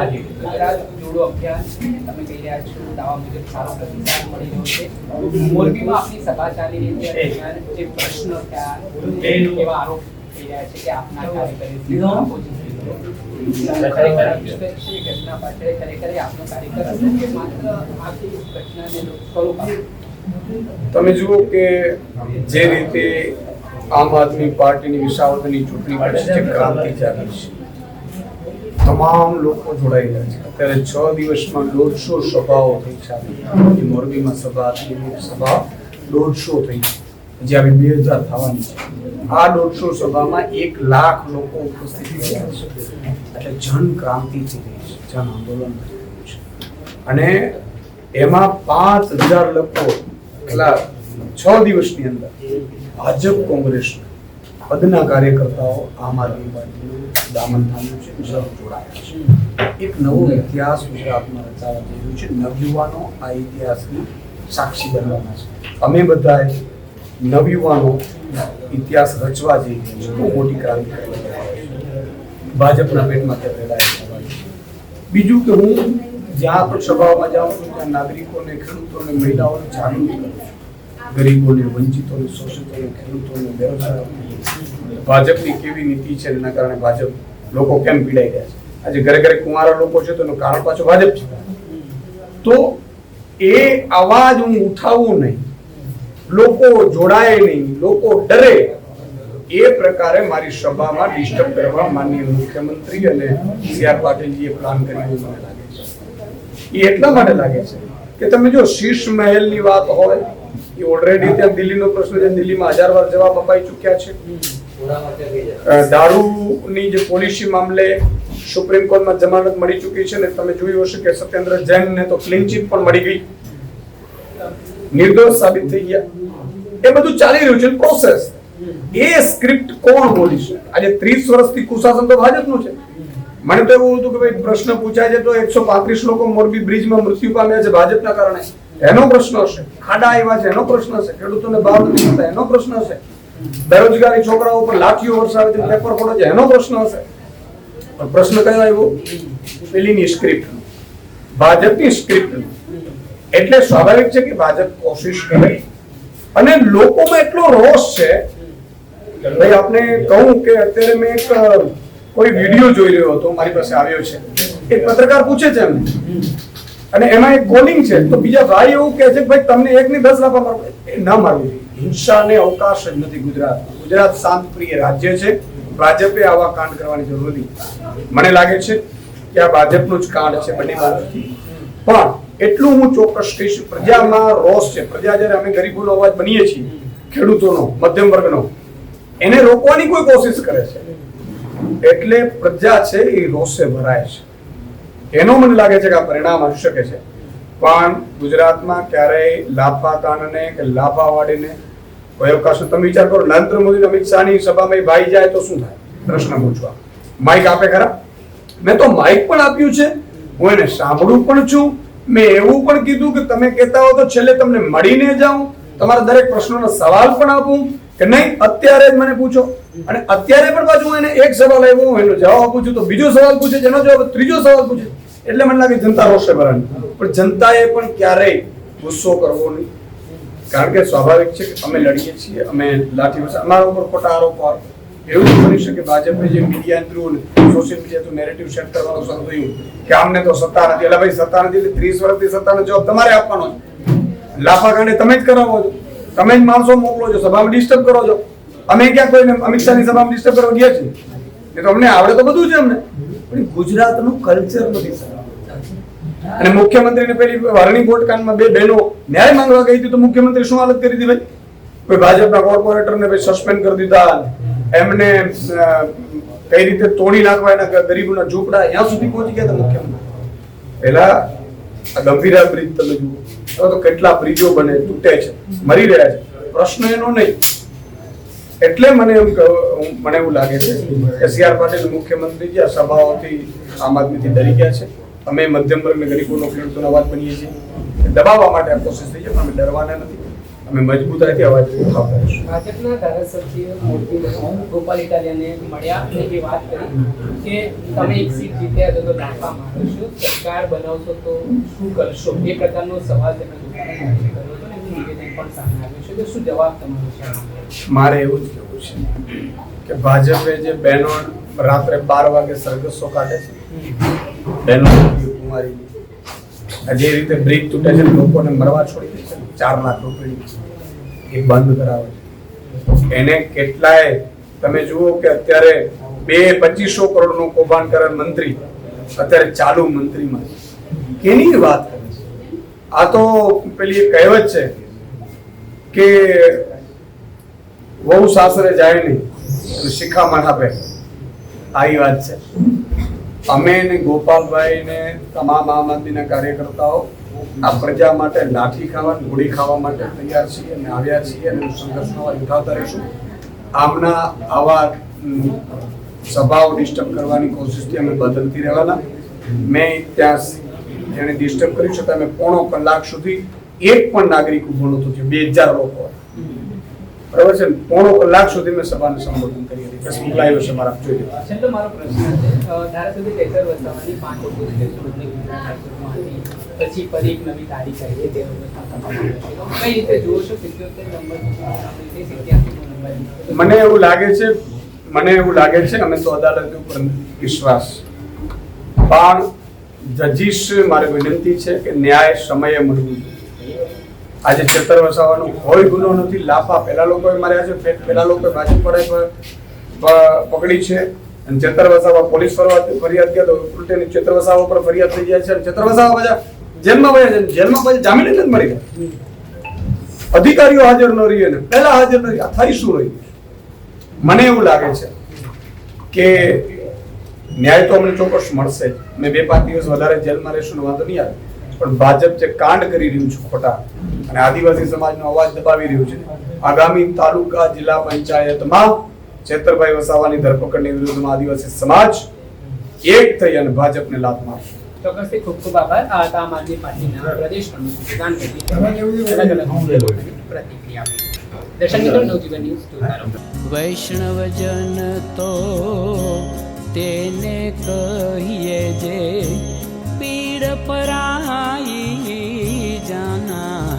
ચાલી રહ્યું ગુજરાત જોડો અભિયાન તમે કહી રહ્યા છો દાવા મુજબ સારો પ્રતિસાદ મળી રહ્યો છે. મોરબીમાં આપની સભા ચાલી રહી છે. જે પ્રશ્નો થયા એવા આરોપ થઈ રહ્યા છે કે આપના કાર્યકરે આપોજી ખરેખર વિપક્ષી ઘટના પાછળ ખરેખર એ આપનો કાર્યકર હતો કે માત્ર આખી ઘટનાને સ્વરૂપ આપ્યું? તમે જુઓ કે જે રીતે આમ આદમી પાર્ટીની વિસાવદરની ચૂંટણી પછી ક્રાંતિ ચાલી છે. તમામ લોકો જોડાયેલા છે. અત્યારે છ દિવસમાં દોઢસો સભાઓ થઈ છે. મોરબીમાં સભા હતી સભા દોઢસો થઈ જે આવી બે હજાર થવાની છે. આ દોઢસો સભામાં એક લાખ લોકો ઉપસ્થિત થયા છે. એટલે જન ક્રાંતિ થઈ રહી છે. જન આંદોલન થઈ રહ્યું છે. અને એમાં પાંચ હજાર લોકો પેલા છ દિવસની અંદર ભાજપ કોંગ્રેસ પદના કાર્યકર્તાઓ આમ આદમી પાર્ટીનું દામન થામ્યું છે જળ જોડાયા છે. એક નવો ઇતિહાસ ગુજરાતમાં રચાવા જઈ રહ્યો છે. નવયુવાનો આ ઇતિહાસની સાક્ષી બનવાના છે. અમે બધાએ નવયુવાનો ઇતિહાસ રચવા જઈ રહ્યા છે બહુ મોટી ક્રાંતિ કરી ભાજપના પેટમાં પેદાશ બીજું કે હું જ્યાં પણ સભાઓમાં જાઉં છું, ત્યાં નાગરિકોને, ખેડૂતોને, મહિલાઓને જાગૃત કરું છું. ગરીબોને, વંચિતોને, શોષિતોને, ખેડૂતોને બેરોજગારોને ભાજપની કેવી નીતિ છે એના કારણે ભાજપ લોકો કેમ પીડાઈ રહ્યા છે? આજે ઘરે ઘરે કુંવારા લોકો છે તો એનું કારણ પાછું ભાજપ છે. તો એ અવાજ હું ઉઠાવું નહીં. લોકો જોડાય નહીં, લોકો ડરે. એ પ્રકારે મારી સભામાં ડિસ્ટર્બ કરવા માનનીય મુખ્યમંત્રી અને સી પાટીલજીએ પ્લાન કર્યું મને લાગે છે. એ એટલા માટે લાગે છે કે તમે જો શીર્ષ મહેલની વાત હોય, એ ઓલરેડી ત્યાં દિલ્હીનો પ્રશ્ન છે, દિલ્હીમાં હજાર વાર જવાબ અપાઈ ચૂક્યા છે. દારૂની જે પોલિસી મામલે સુપ્રીમ કોર્ટમાં જમાનત મળી ચૂકી છે ને તમે જોયું હશે કે સત્યેન્દ્ર જૈનને તો ક્લીન ચીટ પણ મળી ગઈ. નિર્દોષ સાબિત થઈ ગયા. એ બધું ચાલી રહ્યું છે પ્રોસેસ એ સ્ક્રિપ્ટ કોણ બોલી છે આજે ત્રીસ વર્ષથી કુશાસન તો ભાજપનું છે. મને તો એવું હતું કે ભાઈ પ્રશ્ન પૂછાય છે તો એકસો પાંત્રીસ લોકો મોરબી બ્રિજમાં મૃત્યુ પામ્યા છે ભાજપના કારણે. એનો પ્રશ્ન હશે. ખાડા આવ્યા છે, એનો પ્રશ્ન હશે. ખેડૂતોને ભાવ નથી મળતા એનો પ્રશ્ન હશે. બેરોજગારી છોકરાઓ ઉપર લાઠીઓ વરસાવે છે પેપર પડે છે, એનો પ્રશ્ન હશે. પણ પ્રશ્ન કયો આવ્યો? પેલીની સ્ક્રિપ્ટ ભાજપની સ્ક્રિપ્ટ એટલે સ્વાભાવિક છે કે ભાજપ કોશિશ કરે. અને લોકોમાં એટલો રોષ છે, ભાઈ આપને કહું કે અત્યારે મેં એક કોઈ વીડિયો જોઈ રહ્યો હતો, મારી પાસે આવ્યો છે. એક પત્રકાર પૂછે છે એમને અને એમાં એક કોલિંગ છે. તો બીજા ભાઈ એવું કહે છે ભાઈ તમને એક ની દસ લાખ મારવું ન મારવું હિંસાને અવકાશ જ નથી ગુજરાત. ગુજરાત શાંતપ્રિય રાજ્ય છે. ભાજપે આવા કાંડ કરવાની જરૂર નથી. મને લાગે છે કે આ ભાજપનું જ કાંડ છે બંને બાજુથી. પણ એટલું હું ચોક્કસ કહીશ, પ્રજામાં રોષ છે. પ્રજા જ્યારે અમે ગરીબોનો અવાજ બનીએ છીએ, ખેડૂતોનો, મધ્યમ વર્ગનો, એને રોકવાની કોઈ કોશિશ કરે છે. એટલે પ્રજા છે એ રોષે ભરાય છે. એનો મને લાગે છે કે આ પરિણામ આવી શકે છે. પણ ગુજરાતમાં ક્યારેય લાફા કાનને કે લાફા વાળીને કોઈ અવકાશ તમે વિચાર કરો. નરેન્દ્ર મોદી અમિત શાહની સભામાં ભાઈ જાય તો શું થાય? પ્રશ્ન પૂછવા. માઇક આપે ખરા? મેં તો માઇક પણ આપ્યું છે. હું એને સાંભળું પણ છું. મેં એવું પણ કીધું કે તમે કહેતા હો તો છેલ્લે તમને મળીને જાઉં. તમારા દરેક પ્રશ્નોનો સવાલ પણ આપું કે નહીં, અત્યારે જ મને પૂછો. અને અત્યારે પણ પાછું એને એક સવાલ આવ્યો હું એનો જવાબ આપું છું. તો બીજો સવાલ પૂછે જેનો જવાબ, ત્રીજો સવાલ પૂછે એટલે મને લાગે જનતા રોષે ભરાણી. પણ જનતાએ પણ ક્યારેય ગુસ્સો કરવો નહીં. કારણ કે સ્વાભાવિક છે કે અમે લડીએ છીએ, અમે લાઠી વર્ષ અમારા ઉપર ખોટા આરોપો એવું બની શકે ભાજપે જે media through social media through narrative set કરવાનું શરૂ થયું કે અમને તો સત્તા નથી. એટલે ભાઈ, સત્તા નથી એટલે ત્રીસ વર્ષથી સત્તાનો જવાબ તમારે આપવાનો છે. લાફા કાંડે તમે જ કરાવો છો. તમે જ માણસો મોકલો છો. સભામાં ડિસ્ટર્બ કરો છો. અમે ક્યાં કોઈને અમિત શાહની સભામાં ડિસ્ટર્બ કરવા ગયા છીએ? એ તો અમને આવડે તો બધું છે અમને. પણ ગુજરાતનું કલ્ચર નથી અને મુખ્યમંત્રીને પેલી વરણી બોટકાનમાં બે બહેનો ન્યાય માંગવા ગઈ હતી તો મુખ્યમંત્રી શું હાલત કરી દીધી ભાઈ? કોઈ ભાજપના કોર્પોરેટરને ભાઈ સસ્પેન્ડ કરી દીધા એમને કઈ રીતે તોડી નાખવા એના ગરીબોના ઝૂંપડા ત્યાં સુધી પહોંચી ગયા હતા મુખ્યમંત્રી. પહેલા આ ગંભીરા બ્રિજ તમે જુઓ. તો કેટલા બ્રિજો બને, તૂટે છે, મરી રહ્યા છે. પ્રશ્ન એનો નહીં. એટલે મને એમ મને એવું લાગે છે કે સી આર પાટીલ મુખ્યમંત્રી જે આ સભાઓથી આમ આદમીથી ડરી ગયા છે. અમે મધ્યમ વર્ગને ગરીબોનો, ખેડૂતોનો અવાજ બનીએ છીએ. દબાવવા માટે આ કોશિશ થઈ છે, પણ અમે ડરવાના નથી. અમે મજબૂતાઈથી અવાજ ઉઠાવતા ભાજપના ધારાસભ્ય મોરબીના ગોપાલ ઇટાલિયાને મળ્યા અને એ વાત કરી કે તમે એક સીટ જીત્યા તો નાખવા માંગો છો, સરકાર બનાવશો તો શું કરશો? એ પ્રકારનો સવાલ તમે મારે એવું જ કહેવું છે કે ભાજપે જે બહેનો રાત્રે બાર વાગે સરઘસો કાઢે છે, બહેનો કુમારી જે રીતે બ્રિજ તૂટે છે લોકોને મરવા છોડી દે છે ચાર લાખ રૂપિયા એ બંધ કરાવે છે. એને કેટલાય, તમે જુઓ કે અત્યારે બે પચીસો કરોડનું કૌભાંડ કરે મંત્રી, અત્યારે ચાલુ મંત્રીમાં કેની વાત કરે છે? આ તો પેલી કહેવત છે કે વહુ સાસરે જાય નહીં શિખામણ આપે આવી વાત છે. અમે ને ગોપાલભાઈ ને તમામ આમ આદમીના કાર્યકર્તાઓ, આ પ્રજા માટે લાઠી ખાવા, ગોળી ખાવા માટે તૈયાર છીએ અને આવ્યા છીએ અને સંઘર્ષનો ઉઠાવતા રહીશું. આમના આવા સભાઓ ડિસ્ટર્બ કરવાની કોશિશથી અમે બદલતી રહેવાના. મેં ત્યાં જેને ડિસ્ટર્બ કર્યું છે તમે પોણો કલાક સુધી એક પણ નાગરિક ઊભો નહોતો થયો બે હજાર લોકો. બરાબર છે પોણો કલાક સુધી મેં સભાને સંબોધન કરી હતી. ફેસબુક લાઈવ છે મારા જોઈ લો. છેલ્લો મારો પ્રશ્ન છે. અ, ધારાસભ્ય ચેતર વસાવાની પાંચ ઓગસ્ટે પછી ફરી એક નવી તારીખ આવી તે કઈ રીતે જુઓ છો સિત્યોતેર નંબર મને એવું લાગે છે મને એવું લાગે છે અમે તો અદાલત ઉપર વિશ્વાસ. પણ જજીશ મારે વિનંતી છે કે ન્યાય સમયે મળવું જોઈએ. આજે છેતર વસાવવાનું કોઈ ગુનો નથી. લાફા પેલા લોકોએ માર્યા છે પહેલા લોકોએ ભાજપ પડે પકડી છે. અને છેતર વસાવા પોલીસ ફરિયાદ ગયા તો ઉલટેની છેતર વસાવા પર ફરિયાદ થઈ જાય છે. અને છેતર વસાવા પાછા જેલમાં વયા છે જેલમાં પછી જામીન જ મળી ગયા. અધિકારીઓ હાજર ન રહીએ ને પહેલા હાજર ન રહી. આ થઈ શું રહ્યું મને એવું લાગે છે કે ન્યાય તો અમને ચોક્કસ મળશે મેં બે પાંચ દિવસ વધારે જેલમાં રહેશું વાંધો નહીં આવે. પણ ભાજપ જે કાંડ કરી રહ્યું છે ખોટા અને આદિવાસી સમાજનો અવાજ દબાવી રહ્યું છે. આગામી તાલુકા જિલ્લા પંચાયતમાં છેતરભાઈ વસાવાની ધરપકડની વિરુદ્ધમાં આદિવાસી સમાજ એક થઈ અને ભાજપને લાત મારશે. ચોક્કસથી ખૂબ ખૂબ આભાર. આ હતા આમ આદમી પાર્ટીના પ્રદેશ પ્રમુખ સુદાન ગઢવી અલગ અલગ પ્રતિક્રિયા દર્શક મિત્રો નવજીવન ન્યૂઝ વૈષ્ણવજન તો તેને કહીએ જે પીડ પરાઈ જાના